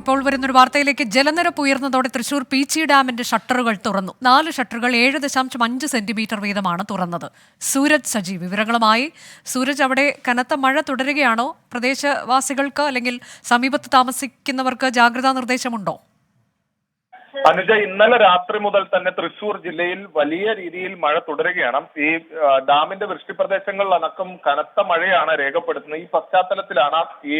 ഇപ്പോൾ വരുന്നൊരു വാർത്തയിലേക്ക് ജലനിരപ്പ് ഉയർന്നതോടെ തൃശൂർ പീച്ചി ഡാമിന്റെ ഷട്ടറുകൾ തുറന്നു. നാല് ഷട്ടറുകൾ ഏഴ് ദശാംശം അഞ്ച് സെന്റിമീറ്റർ വീതമാണ് തുറന്നത്. സൂരജ് സജി വിവരങ്ങളുമായി. സൂരജ് അവിടെ കനത്ത മഴ തുടരുകയാണോ? പ്രദേശവാസികൾക്ക് അല്ലെങ്കിൽ സമീപത്ത് താമസിക്കുന്നവർക്ക് ജാഗ്രതാ നിർദ്ദേശമുണ്ടോ? അനുജ ഇന്നലെ രാത്രി മുതൽ തന്നെ തൃശൂർ ജില്ലയിൽ വലിയ രീതിയിൽ മഴ തുടരുകയാണ്. ഈ ഡാമിന്റെ വൃഷ്ടി പ്രദേശങ്ങളിലടക്കം കനത്ത മഴയാണ് രേഖപ്പെടുത്തുന്നത്. ഈ പശ്ചാത്തലത്തിലാണ് ഈ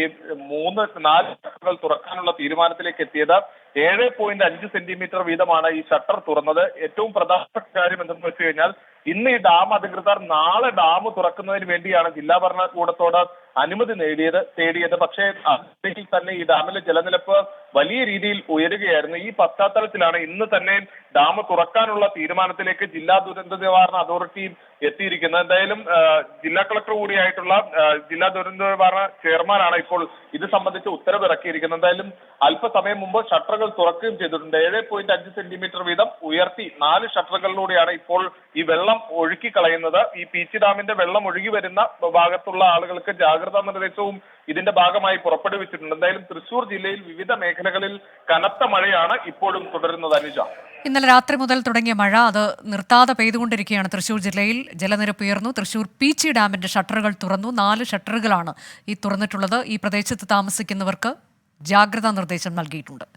മൂന്ന് നാല് ഷട്ടറുകൾ തുറക്കാനുള്ള തീരുമാനത്തിലേക്ക് എത്തിയത് ഏഴ് പോയിന്റ് അഞ്ച് സെന്റിമീറ്റർ വീതമാണ് ഈ ഷട്ടർ തുറന്നത്. ഏറ്റവും പ്രധാനപ്പെട്ട കാര്യം എന്തെന്ന് വെച്ച് കഴിഞ്ഞാൽ ഇന്ന് ഈ ഡാം അധികൃതർ നാളെ ഡാം തുറക്കുന്നതിന് വേണ്ടിയാണ് ജില്ലാ ഭരണകൂടത്തോട് അനുമതി നേടിയത് തേടിയത്. പക്ഷേ അതിൽ തന്നെ ഈ ഡാമിലെ ജലനിരപ്പ് വലിയ രീതിയിൽ ഉയരുകയായിരുന്നു. ഈ പശ്ചാത്തലത്തിലാണ് ഇന്ന് തന്നെ ഡാം തുറക്കാനുള്ള തീരുമാനത്തിലേക്ക് ജില്ലാ ദുരന്ത നിവാരണ അതോറിറ്റിയും എത്തിയിരിക്കുന്നത്. എന്തായാലും ജില്ലാ കളക്ടർ കൂടിയായിട്ടുള്ള ജില്ലാ ദുരന്ത നിവാരണ ചെയർമാനാണ് ഇപ്പോൾ ഇത് സംബന്ധിച്ച് ഉത്തരവ് ഇറക്കിയിരിക്കുന്നത് എന്തായാലും അല്പസമയം മുമ്പ് ഷട്ടറുകൾ തുറക്കുകയും ചെയ്തിട്ടുണ്ട്. ഏഴ് പോയിന്റ് അഞ്ച് സെന്റിമീറ്റർ വീതം ഉയർത്തി നാല് ഷട്ടറുകളിലൂടെയാണ് ഇപ്പോൾ ഈ വെള്ളം ഒഴുക്കി കളയുന്നത്. ഈ പീച്ചി ഡാമിന്റെ വെള്ളം ഒഴുകി വരുന്ന ഭാഗത്തുള്ള ആളുകൾക്ക് ജാഗ്രതാ നിർദ്ദേശവും ഇതിന്റെ ഭാഗമായി പുറപ്പെടുവിച്ചിട്ടുണ്ട്. എന്തായാലും തൃശൂർ ജില്ലയിൽ വിവിധ മേഖലകളിൽ കനത്ത മഴയാണ് ഇപ്പോഴും തുടരുന്നത് അനുജ. ഇന്നലെ രാത്രി മുതൽ തുടങ്ങിയ മഴ അത് നിർത്താതെ പെയ്തുകൊണ്ടിരിക്കുകയാണ് തൃശൂർ ജില്ലയിൽ. ജലനിരപ്പ് ഉയർന്നു. തൃശൂർ പീച്ചി ഡാമിന്റെ ഷട്ടറുകൾ തുറന്നു. നാല് ഷട്ടറുകളാണ് ഈ തുറന്നിട്ടുള്ളത്. ഈ പ്രദേശത്ത് താമസിക്കുന്നവർക്ക് ജാഗ്രതാ നിർദ്ദേശം നൽകിയിട്ടുണ്ട്.